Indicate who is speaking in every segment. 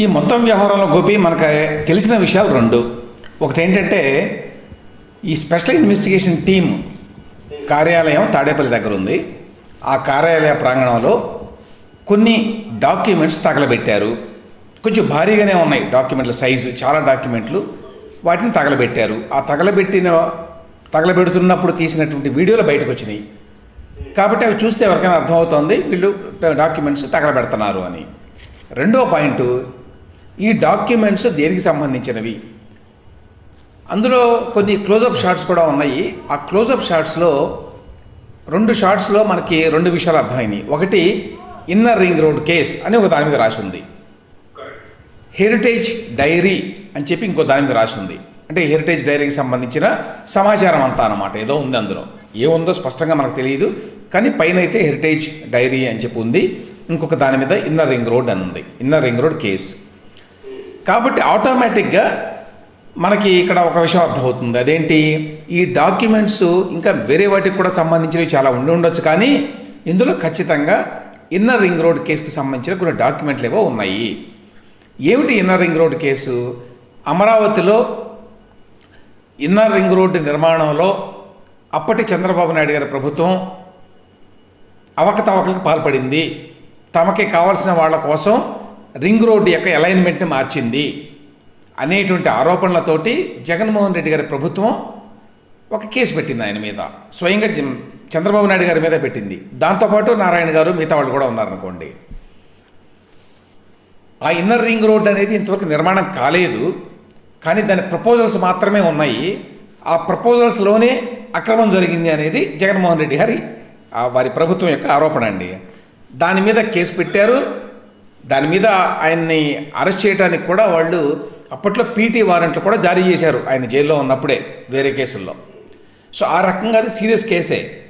Speaker 1: ఈ మొత్తం వ్యవహారంలో గోపి మనకు తెలిసిన విషయాలు రెండు. ఒకటి ఏంటంటే ఈ స్పెషల్ ఇన్వెస్టిగేషన్ టీం కార్యాలయం తాడేపల్లి దగ్గర ఉంది. ఆ కార్యాలయ ప్రాంగణంలో కొన్ని డాక్యుమెంట్స్ తగలబెట్టారు. కొంచెం భారీగానే ఉన్నాయి డాక్యుమెంట్ల సైజు చాలా డాక్యుమెంట్లు వాటిని తగలబెట్టారు. ఆ తగలబెట్టిన తగలబెడుతున్నప్పుడు తీసినటువంటి వీడియోలు బయటకు వచ్చినాయి కాబట్టి అవి చూస్తే ఎవరికైనా అర్థమవుతోంది వీళ్ళు డాక్యుమెంట్స్ తగలబెడుతున్నారు అని. రెండో పాయింట్ ఈ డాక్యుమెంట్స్ దేనికి సంబంధించినవి? అందులో కొన్ని క్లోజప్ షాట్స్ కూడా ఉన్నాయి. ఆ క్లోజప్ షాట్స్లో రెండు షాట్స్లో మనకి రెండు విషయాలు అర్థమైనాయి ఒకటి ఇన్నర్ రింగ్ రోడ్ కేస్ అని ఒక దాని మీద రాసి ఉంది. హెరిటేజ్ డైరీ అని చెప్పి ఇంకో దాని మీద రాసి ఉంది. అంటే హెరిటేజ్ డైరీకి సంబంధించిన సమాచారం అంతా అనమాట ఏదో ఉంది అందులో. ఏముందో స్పష్టంగా మనకు తెలియదు. కానీ పైన అయితే హెరిటేజ్ డైరీ అని చెప్పి ఉంది. ఇంకొక దాని మీద ఇన్నర్ రింగ్ రోడ్ అని ఉంది. Inner ring road case. కాబట్టి ఆటోమేటిక్గా మనకి ఇక్కడ ఒక విషయం అర్థమవుతుంది. అదేంటి? ఈ డాక్యుమెంట్స్ ఇంకా వేరే వాటికి కూడా సంబంధించినవి చాలా ఉండి ఉండొచ్చు కానీ ఇందులో ఖచ్చితంగా ఇన్నర్ రింగ్ రోడ్ కేసుకి సంబంధించిన కొన్ని డాక్యుమెంట్లు ఏవో ఉన్నాయి. ఏమిటి ఇన్నర్ రింగ్ రోడ్ కేసు అమరావతిలో ఇన్నర్ రింగ్ రోడ్డు నిర్మాణంలో అప్పటి చంద్రబాబు నాయుడు గారి ప్రభుత్వం అవకతవకలకు పాల్పడింది. తమకి కావాల్సిన వాళ్ళ కోసం రింగ్ రోడ్డు యొక్క అలైన్మెంట్ని మార్చింది అనేటువంటి ఆరోపణలతోటి జగన్మోహన్ రెడ్డి గారి ప్రభుత్వం ఒక కేసు పెట్టింది ఆయన మీద. స్వయంగా చంద్రబాబు నాయుడు గారి మీద పెట్టింది. దాంతోపాటు నారాయణ గారు మిగతా వాళ్ళు కూడా ఉన్నారనుకోండి. ఆ ఇన్నర్ రింగ్ రోడ్ అనేది ఇంతవరకు నిర్మాణం కాలేదు. కానీ దాని ప్రపోజల్స్ మాత్రమే ఉన్నాయి. ఆ ప్రపోజల్స్లోనే అక్రమం జరిగింది అనేది జగన్మోహన్ రెడ్డి గారి ఆ వారి ప్రభుత్వం యొక్క ఆరోపణ అండి. దాని మీద కేసు పెట్టారు. దాని మీద ఆయన్ని అరెస్ట్ చేయడానికి కూడా వాళ్ళు అప్పట్లో పీటీ వారెంట్లు కూడా జారీ చేశారు ఆయన జైల్లో ఉన్నప్పుడే వేరే కేసుల్లో. సో ఆ రకంగా అది సీరియస్ కేసే.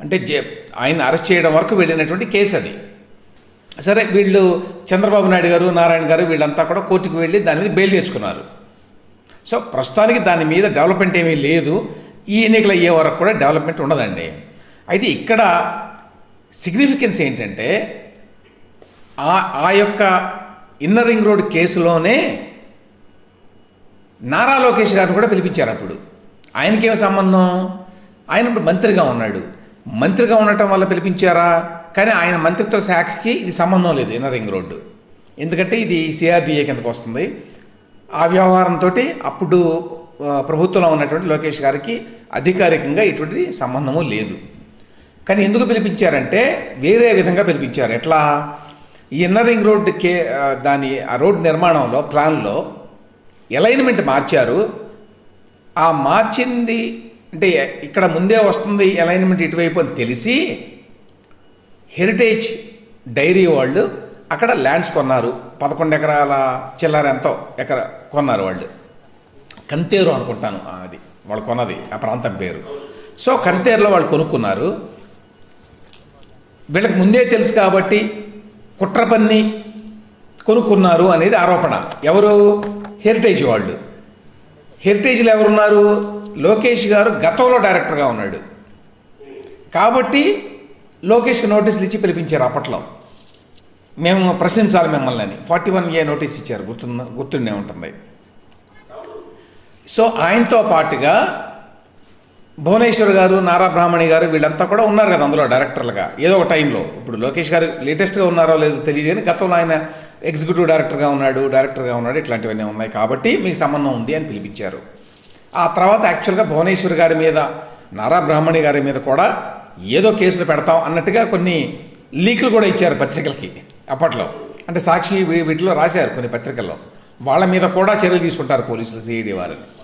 Speaker 1: అంటే జే ఆయన అరెస్ట్ చేయడం వరకు వెళ్ళినటువంటి కేసు అది. సరే వీళ్ళు చంద్రబాబు నాయుడు గారు నారాయణ గారు వీళ్ళంతా కూడా కోర్టుకు వెళ్ళి దాని మీద బెయిల్ తెచ్చుకున్నారు సో ప్రస్తుతానికి దాని మీద డెవలప్మెంట్ ఏమీ లేదు. ఈ ఎన్నికలు అయ్యే వరకు కూడా డెవలప్మెంట్ ఉండదండి. అయితే ఇక్కడ సిగ్నిఫికెన్స్ ఏంటంటే ఆ ఆ యొక్క ఇన్నర్ రింగ్ రోడ్ కేసులోనే నారా లోకేష్ గారిని కూడా పిలిపించారు అప్పుడు. ఆయనకేం సంబంధం? ఆయన ఇప్పుడు మంత్రిగా ఉన్నాడు. మంత్రిగా ఉండటం వల్ల పిలిపించారా? కానీ ఆయన మంత్రిత్వ శాఖకి ఇది సంబంధం లేదు ఇన్నర్ రింగ్ రోడ్డు. ఎందుకంటే ఇది సిఆర్డీఏ కిందకు వస్తుంది. ఆ వ్యవహారంతో అప్పుడు ప్రభుత్వంలో ఉన్నటువంటి లోకేష్ గారికి అధికారికంగా ఎటువంటి సంబంధము లేదు. కానీ ఎందుకు పిలిపించారంటే వేరే విధంగా పిలిపించారు. ఎట్లా? ఇన్నర్ రింగ్ రోడ్ దాని ఆ రోడ్ నిర్మాణంలో ప్లాన్లో అలైన్మెంట్ మార్చారు. ఆ మార్చింది అంటే ఇక్కడ ముందే వస్తుంది అలైన్మెంట్ ఇటువైపు అని తెలిసి హెరిటేజ్ డైరీ వాళ్ళు అక్కడ ల్యాండ్స్ కొన్నారు. పదకొండు ఎకరాల చిల్లర ఎంతో ఎకర కొన్నారు వాళ్ళు. కంతేరు అనుకుంటాను అది. వాళ్ళు కొన్నది ఆ ప్రాంతం పేరు. సో కంతేరులో వాళ్ళు కొనుక్కున్నారు. వీళ్ళకి ముందే తెలుసు కాబట్టి కుట్ర పన్ని కొనుక్కున్నారు అనేది ఆరోపణ. ఎవరు? హెరిటేజ్ వాళ్ళు. హెరిటేజ్లో ఎవరున్నారు? లోకేష్ గారు గతంలో డైరెక్టర్గా ఉన్నాడు. కాబట్టి లోకేష్కి నోటీసులు ఇచ్చి పిలిపించారు అప్పట్లో. మేము ప్రశ్నించాలి మిమ్మల్ని అని. ఫార్టీ వన్ ఏ నోటీస్ ఇచ్చారు. గుర్తున్న గుర్తుండే ఉంటుంది. సో ఆయనతో పాటుగా భువనేశ్వర్ గారు నారా బ్రాహ్మణి గారు వీళ్ళంతా కూడా ఉన్నారు కదా అందులో డైరెక్టర్లుగా. ఏదో ఒక టైంలో ఇప్పుడు లోకేష్ గారు లేటెస్ట్గా ఉన్నారో లేదో తెలియదు కానీ గతంలో ఆయన ఎగ్జిక్యూటివ్ డైరెక్టర్గా ఉన్నాడు డైరెక్టర్గా ఉన్నాడు ఇట్లాంటివన్నీ ఉన్నాయి కాబట్టి మీకు సంబంధం ఉంది అని పిలిపించారు. ఆ తర్వాత యాక్చువల్గా భువనేశ్వర్ గారి మీద నారా బ్రాహ్మణి గారి మీద కూడా ఏదో కేసులు పెడతాం అన్నట్టుగా కొన్ని లీకులు కూడా ఇచ్చారు పత్రికలకి అప్పట్లో. అంటే సాక్షి వీ- వీటిలో రాశారు కొన్ని పత్రికల్లో. వాళ్ళ మీద కూడా చర్యలు తీసుకుంటారు పోలీసులు సిఐడి వారు.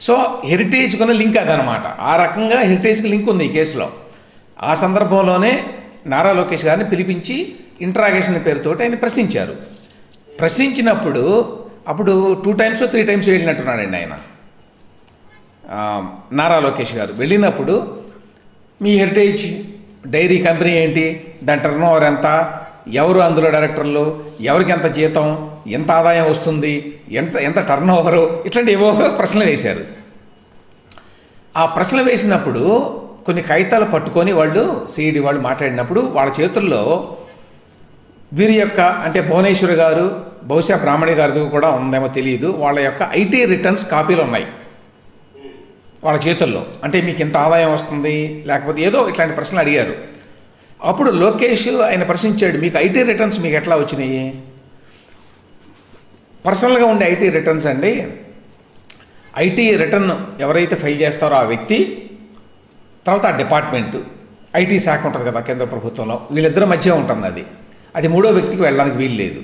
Speaker 1: సో హెరిటేజ్ కొన్న లింక్ అదనమాట. ఆ రకంగా హెరిటేజ్కి లింక్ ఉంది ఈ కేసులో. ఆ సందర్భంలోనే నారా లోకేష్ గారిని పిలిపించి ఇంట్రాగేషన్ పేరుతోటి ఆయన ప్రశ్నించారు. ప్రశ్నించినప్పుడు అప్పుడు టూ టైమ్స్ త్రీ టైమ్స్ వెళ్ళినట్టున్నాడండి ఆయన. నారా లోకేష్ గారు. వెళ్ళినప్పుడు మీ హెరిటేజ్ డైరీ కంపెనీ ఏంటి? దాని టర్న్ ఓవర్ ఎంత? ఎవరు అందులో డైరెక్టర్లు? ఎవరికి ఎంత జీతం? ఎంత ఆదాయం వస్తుంది? ఎంత ఎంత టర్న్ ఓవరు ఇట్లాంటి ఏవో ప్రశ్నలు వేశారు. ఆ ప్రశ్నలు వేసినప్పుడు కొన్ని కాగితాలు పట్టుకొని వాళ్ళు సిఈడి వాళ్ళు మాట్లాడినప్పుడు వాళ్ళ చేతుల్లో వీరి యొక్క అంటే భువనేశ్వర్ గారు బహుశా బ్రాహ్మణి గారిది కూడా ఉందేమో తెలియదు వాళ్ళ యొక్క ఐటీ రిటర్న్స్ కాపీలు ఉన్నాయి. వాళ్ళ చేతుల్లో. అంటే మీకు ఇంత ఆదాయం వస్తుంది లేకపోతే ఏదో ఇట్లాంటి ప్రశ్నలు అడిగారు. అప్పుడు లోకేష్ ఆయన ప్రశ్నించాడు మీకు ఐటీ రిటర్న్స్ మీకు ఎట్లా వచ్చినాయి? పర్సనల్గా ఉండే ఐటీ రిటర్న్స్ అండి ఐటీ రిటర్న్ ఎవరైతే ఫైల్ చేస్తారో ఆ వ్యక్తి తర్వాత ఆ డిపార్ట్మెంటు ఐటీ శాఖ ఉంటుంది కదా కేంద్ర ప్రభుత్వంలో వీళ్ళిద్దరి మధ్య ఉంటుంది అది. అది మూడో వ్యక్తికి వెళ్ళడానికి వీలు లేదు.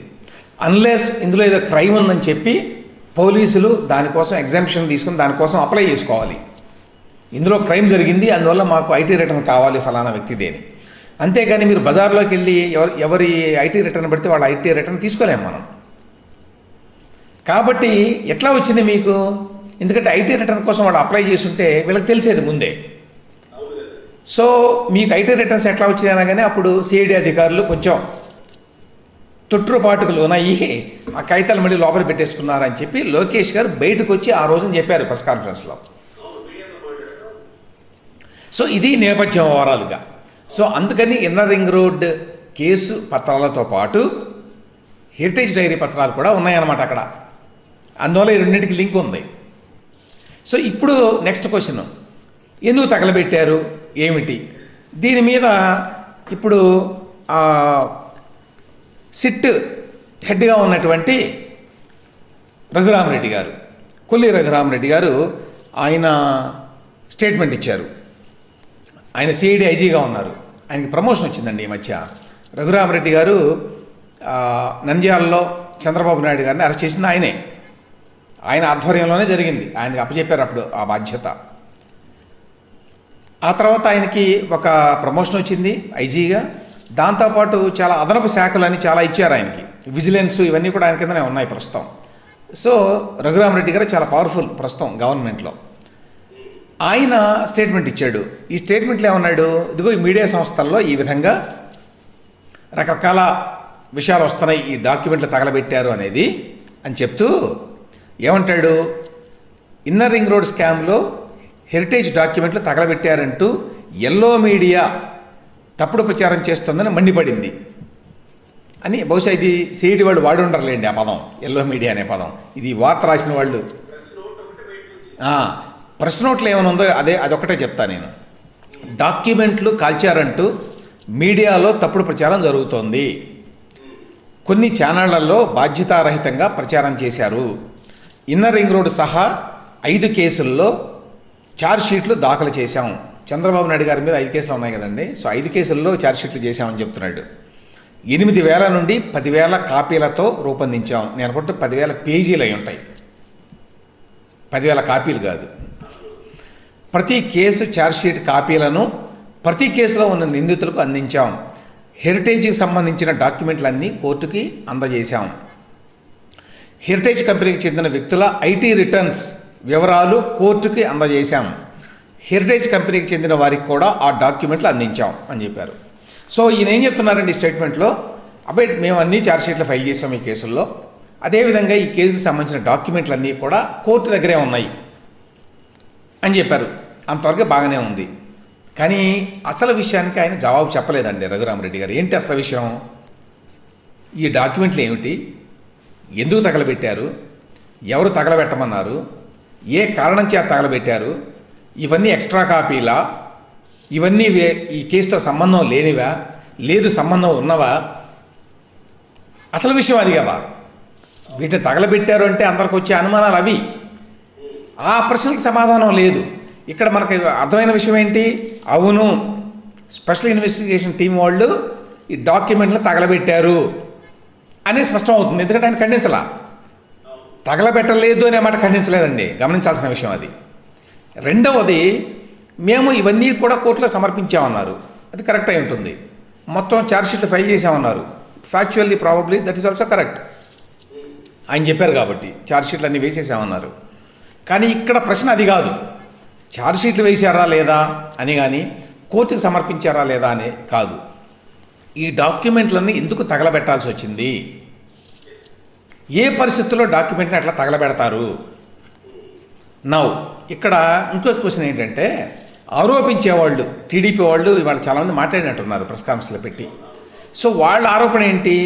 Speaker 1: అన్లెస్ ఇందులో ఏదో క్రైమ్ ఉందని చెప్పి పోలీసులు దానికోసం ఎగ్జామ్షన్ తీసుకుని దానికోసం అప్లై చేసుకోవాలి. ఇందులో క్రైమ్ జరిగింది అందువల్ల మాకు ఐటీ రిటర్న్ కావాలి ఫలానా వ్యక్తి దేని. అంతేగాని మీరు బజార్లోకి వెళ్ళి ఎవరి ఎవరి ఐటీ రిటర్న్ పెడితే వాళ్ళ ఐటీ రిటర్న్ తీసుకోలేము మనం. కాబట్టి ఎట్లా వచ్చింది మీకు? ఎందుకంటే ఐటీ రిటర్న్ కోసం వాళ్ళు అప్లై చేస్తుంటే వీళ్ళకి తెలిసేది ముందే. సో మీకు ఐటీ రిటర్న్స్ ఎట్లా వచ్చింది అనగానే అప్పుడు సిఐడి అధికారులు కొంచెం తొట్టుపాటుకు లోనయ్యి ఆ కాగితాలు మళ్ళీ లోపల పెట్టేసుకున్నారని చెప్పి లోకేష్ గారు బయటకు వచ్చి ఆ రోజున చెప్పారు ప్రెస్ కాన్ఫరెన్స్లో. సో ఇది నేపథ్యం ఓవరాల్గా. సో అందుకని ఇన్నర్ రింగ్ రోడ్ కేసు పత్రాలతో పాటు హెరిటేజ్ డైరీ పత్రాలు కూడా ఉన్నాయన్నమాట అక్కడ. అందువల్ల ఈ రెండింటికి లింక్ ఉంది. సో ఇప్పుడు నెక్స్ట్ క్వశ్చన్. ఎందుకు తగలబెట్టారు? ఏమిటి? దీని మీద ఇప్పుడు సిట్ హెడ్గా ఉన్నటువంటి రఘురామరెడ్డి గారు కొల్లి రఘురామరెడ్డి గారు ఆయన స్టేట్మెంట్ ఇచ్చారు. ఆయన సిఐడి ఐజీగా ఉన్నారు. ఆయనకి ప్రమోషన్ వచ్చిందండి ఈ మధ్య. రఘురామరెడ్డి గారు నంద్యాలలో చంద్రబాబు నాయుడు గారిని అరెస్ట్ చేసింది ఆయనే. ఆయన ఆధ్వర్యంలోనే జరిగింది. ఆయనకి అప్పచెప్పారు అప్పుడు ఆ బాధ్యత. ఆ తర్వాత ఆయనకి ఒక ప్రమోషన్ వచ్చింది ఐజీగా దాంతోపాటు చాలా అదనపు శాఖలు అని చాలా ఇచ్చారు ఆయనకి. విజిలెన్స్ ఇవన్నీ కూడా ఆయన కిందనే ఉన్నాయి ప్రస్తుతం. సో రఘురామరెడ్డి గారు చాలా పవర్ఫుల్ ప్రస్తుతం గవర్నమెంట్లో ఆయన స్టేట్మెంట్ ఇచ్చాడు. ఈ స్టేట్మెంట్లో ఏమన్నాడు? ఇదిగో ఈ మీడియా సంస్థల్లో ఈ విధంగా రకరకాల విషయాలు వస్తున్నాయి. ఈ డాక్యుమెంట్లు తగలబెట్టారు అనేది అని చెప్తూ ఏమంటాడు? ఇన్నర్ రింగ్ రోడ్ స్కామ్లో హెరిటేజ్ డాక్యుమెంట్లు తగలబెట్టారంటూ ఎల్లో మీడియా తప్పుడు ప్రచారం చేస్తుందని మండిపడింది అని బహుశా ఇది సిఐడి వాళ్ళు వాడి ఉండరులేండి ఆ పదం. ఎల్లో మీడియా అనే పదం. ఇది వార్త రాసిన వాళ్ళు. ఆ, ఏమైనా ఉందో అదే అదొకటే చెప్తా నేను. డాక్యుమెంట్లు కాల్చారంటూ మీడియాలో తప్పుడు ప్రచారం జరుగుతోంది. కొన్ని ఛానళ్ళలో బాధ్యతారహితంగా ప్రచారం చేశారు. ఇన్నర్ రింగ్ రోడ్ సహా ఐదు కేసుల్లో షీట్లు దాఖలు చేశాం. చంద్రబాబు నాయుడు గారి మీద ఐదు కేసులు ఉన్నాయి కదండి. సో ఐదు కేసుల్లో షీట్లు చేశామని చెప్తున్నాడు. ఎనిమిది వేల నుండి పదివేల కాపీలతో రూపొందించాం. నేను అనుకుంటే పదివేల పేజీలు అయి ఉంటాయి. పదివేల కాపీలు కాదు. ప్రతి కేసు ఛార్జ్షీట్ కాపీలను ప్రతి కేసులో ఉన్న నిందితులకు అందించాం. హెరిటేజ్కి సంబంధించిన డాక్యుమెంట్లన్నీ కోర్టుకి అందజేశాం. హెరిటేజ్ కంపెనీకి చెందిన వ్యక్తుల ఐటీ రిటర్న్స్ వివరాలు కోర్టుకి అందజేశాం. హెరిటేజ్ కంపెనీకి చెందిన వారికి కూడా ఆ డాక్యుమెంట్లు అందించాం అని చెప్పారు. సో ఈయన ఏం చెప్తున్నారండి ఈ స్టేట్మెంట్లో? అబ్బాయి మేము అన్ని ఛార్జ్షీట్లు ఫైల్ చేసాం ఈ కేసుల్లో. అదేవిధంగా ఈ కేసుకి సంబంధించిన డాక్యుమెంట్లు అన్నీ కూడా కోర్టు దగ్గరే ఉన్నాయి. అని చెప్పారు. అంతవరకు బాగానే ఉంది. కానీ అసలు విషయానికి ఆయన జవాబు చెప్పలేదండి రఘురామరెడ్డి గారు. ఏంటి అసలు విషయం? ఈ డాక్యుమెంట్లు ఏమిటి? ఎందుకు తగలబెట్టారు? ఎవరు తగలబెట్టమన్నారు? ఏ కారణం చేత తగలబెట్టారు? ఇవన్నీ ఎక్స్ట్రా కాపీలా? ఇవన్నీ వే- ఈ కేసుతో సంబంధం లేనివా? లేదు సంబంధం ఉన్నవా? అసలు విషయం అది కదా వీటిని తగలబెట్టారు అంటే అందరికి వచ్చే అనుమానాలు అవి. ఆ ప్రశ్నలకు సమాధానం లేదు. ఇక్కడ మనకి అర్థమైన విషయం ఏంటి? అవును. స్పెషల్ ఇన్వెస్టిగేషన్ టీం వాళ్ళు ఈ డాక్యుమెంట్లు తగలబెట్టారు అని స్పష్టం అవుతుంది. ఎందుకంటే ఆయన ఖండించలా. తగలబెట్టలేదు అనే మాట ఖండించలేదండి. గమనించాల్సిన విషయం అది. రెండవది మేము ఇవన్నీ కూడా కోర్టులో సమర్పించామన్నారు. అది కరెక్ట్ అయి ఉంటుంది. మొత్తం ఛార్జ్షీట్లు file చేసామన్నారు factually probably that is also correct ఆయన చెప్పారు కాబట్టి ఛార్జ్షీట్లు అన్నీ వేసేసామన్నారు. కానీ ఇక్కడ ప్రశ్న అది కాదు. ఛార్జ్షీట్లు వేశారా లేదా అని కానీ కోర్టుకు సమర్పించారా లేదా అని కాదు. ఈ డాక్యుమెంట్లన్నీ ఎందుకు తగలబెట్టాల్సి వచ్చింది? ఏ పరిస్థితుల్లో డాక్యుమెంట్ని అట్లా తగలబెడతారు? నౌ ఇక్కడ ఇంకో క్వశ్చన్ ఏంటంటే ఆరోపించేవాళ్ళు టీడీపీ వాళ్ళు ఇవాళ చాలామంది మాట్లాడినట్టున్నారు ప్రెస్ కాన్ఫరెన్స్లో పెట్టి. సో వాళ్ళ ఆరోపణ ఏంటి?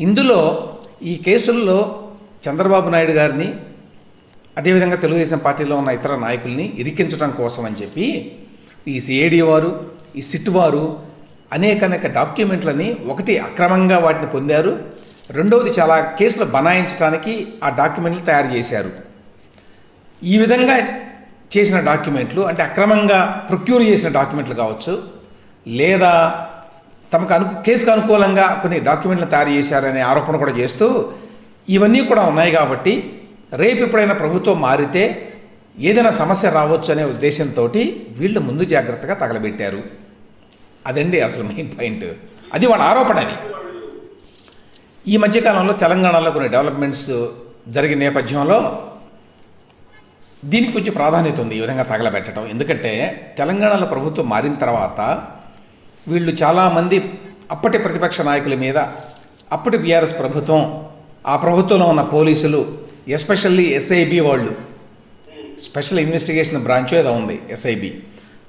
Speaker 1: ఇందులో ఈ కేసుల్లో చంద్రబాబు నాయుడు గారిని అదేవిధంగా తెలుగుదేశం పార్టీలో ఉన్న ఇతర నాయకుల్ని ఇరికించడం కోసం అని చెప్పి ఈ సిఐడి వారు ఈ సిట్ వారు అనేక అనేక డాక్యుమెంట్లని ఒకటి అక్రమంగా వాటిని పొందారు. రెండవది చాలా కేసులు బనాయించడానికి ఆ డాక్యుమెంట్లు తయారు చేశారు. ఈ విధంగా చేసిన డాక్యుమెంట్లు అంటే అక్రమంగా ప్రొక్యూర్ చేసిన డాక్యుమెంట్లు కావచ్చు లేదా తమకు అను కేసుకు అనుకూలంగా కొన్ని డాక్యుమెంట్లు తయారు చేశారనే ఆరోపణ కూడా చేస్తూ ఇవన్నీ కూడా ఉన్నాయి కాబట్టి రేపు ఎప్పుడైనా ప్రభుత్వం మారితే ఏదైనా సమస్య రావచ్చు అనే ఉద్దేశంతో వీళ్ళు ముందు జాగ్రత్తగా తగలబెట్టారు. అదండి అసలు మెయిన్ పాయింట్. అది వాళ్ళ ఆరోపణ అది. ఈ మధ్యకాలంలో తెలంగాణలో కొన్ని డెవలప్మెంట్స్ జరిగిన నేపథ్యంలో దీనికి కొంచెం ప్రాధాన్యత ఉంది ఈ విధంగా తగలబెట్టడం. ఎందుకంటే తెలంగాణలో ప్రభుత్వం మారిన తర్వాత వీళ్ళు చాలామంది అప్పటి ప్రతిపక్ష నాయకుల మీద అప్పటి బీఆర్ఎస్ ప్రభుత్వం ఆ ప్రభుత్వంలో ఉన్న పోలీసులు ఎస్పెషల్లీ ఎస్ఐబి వాళ్ళు. స్పెషల్ ఇన్వెస్టిగేషన్ బ్రాంచ్ ఏదో ఉంది ఎస్ఐబి.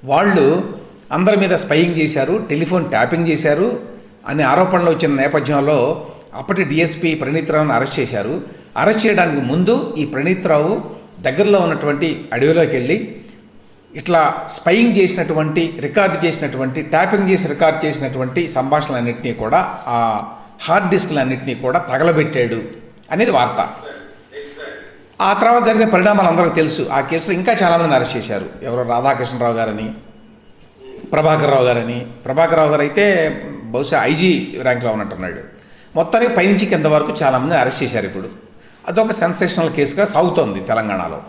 Speaker 1: వాళ్ళు అందరి మీద స్పయింగ్ చేశారు టెలిఫోన్ ట్యాపింగ్ చేశారు అనే ఆరోపణలు వచ్చిన నేపథ్యంలో అప్పటి డిఎస్పి ప్రణీత్రావును అరెస్ట్ చేశారు. అరెస్ట్ చేయడానికి ముందు ఈ ప్రణీత్ రావు దగ్గరలో ఉన్నటువంటి అడవిలోకి వెళ్ళి ఇట్లా స్పయింగ్ చేసినటువంటి రికార్డు చేసినటువంటి ట్యాపింగ్ చేసి రికార్డ్ చేసినటువంటి సంభాషణలన్నింటినీ కూడా ఆ హార్డ్ డిస్క్లన్నింటినీ కూడా తగలబెట్టాడు అనేది వార్త. ఆ తర్వాత జరిగిన పరిణామాలు అందరికీ తెలుసు. ఆ కేసులో ఇంకా చాలామందిని అరెస్ట్ చేశారు. ఎవరో రాధాకృష్ణరావు గారని ప్రభాకర్ రావు గారని. ప్రభాకర్ రావు గారు అయితే బహుశా ఐజీ ర్యాంక్లో ఉన్నట్టున్నాడు. మొత్తానికి పైనుంచి కింద వరకు చాలామంది అరెస్ట్ చేశారు ఇప్పుడు. అదొక సెన్సేషనల్ కేసుగా సాగుతోంది తెలంగాణలో.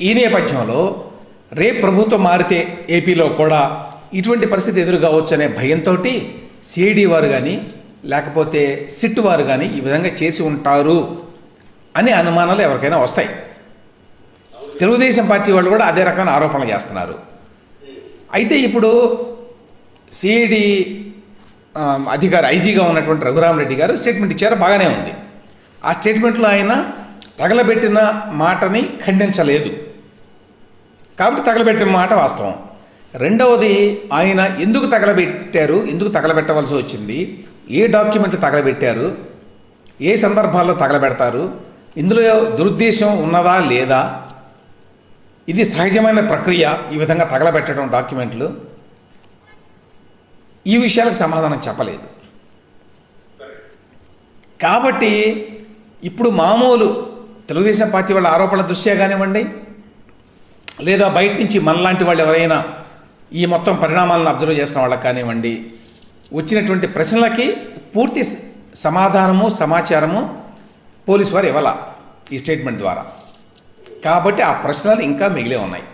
Speaker 1: ఈ నేపథ్యంలో రేపు ప్రభుత్వం మారితే ఏపీలో కూడా ఇటువంటి పరిస్థితి ఎదురు కావచ్చు అనే భయంతో సిఐడి వారు కానీ లేకపోతే సిట్ వారు కానీ ఈ విధంగా చేసి ఉంటారు. అనే అనుమానాలు ఎవరికైనా వస్తాయి. తెలుగుదేశం పార్టీ వాళ్ళు కూడా అదే రకమైన ఆరోపణలు చేస్తున్నారు. అయితే ఇప్పుడు సిఐడి అధికారి ఐజీగా ఉన్నటువంటి రఘురామరెడ్డి గారు స్టేట్మెంట్ ఇచ్చారు బాగానే ఉంది. ఆ స్టేట్మెంట్లో ఆయన తగలబెట్టిన మాటని ఖండించలేదు. కాబట్టి తగలబెట్టిన మాట వాస్తవం. రెండవది ఆయన ఎందుకు తగలబెట్టారు ఎందుకు తగలబెట్టవలసి వచ్చింది ఏ డాక్యుమెంట్లు తగలబెట్టారు ఏ సందర్భాల్లో తగలబెడతారు ఇందులో దురుద్దేశం ఉన్నదా లేదా? ఇది సహజమైన ప్రక్రియ. ఈ విధంగా తగలబెట్టడం డాక్యుమెంట్లు. ఈ విషయాలకు సమాధానం చెప్పలేదు. కాబట్టి ఇప్పుడు మామూలు తెలుగుదేశం పార్టీ వాళ్ళ ఆరోపణల దృష్ట్యా కానివ్వండి లేదా బయట నుంచి మనలాంటి వాళ్ళు ఎవరైనా ఈ మొత్తం పరిణామాలను అబ్జర్వ్ చేసిన వాళ్ళకి కానివ్వండి వచ్చినటువంటి ప్రశ్నలకి పూర్తి సమాధానము సమాచారము పోలీసు వారు ఇవ్వాల. ఈ స్టేట్మెంట్ ద్వారా. కాబట్టి ఆ ప్రశ్నలు ఇంకా మిగిలే ఉన్నాయి.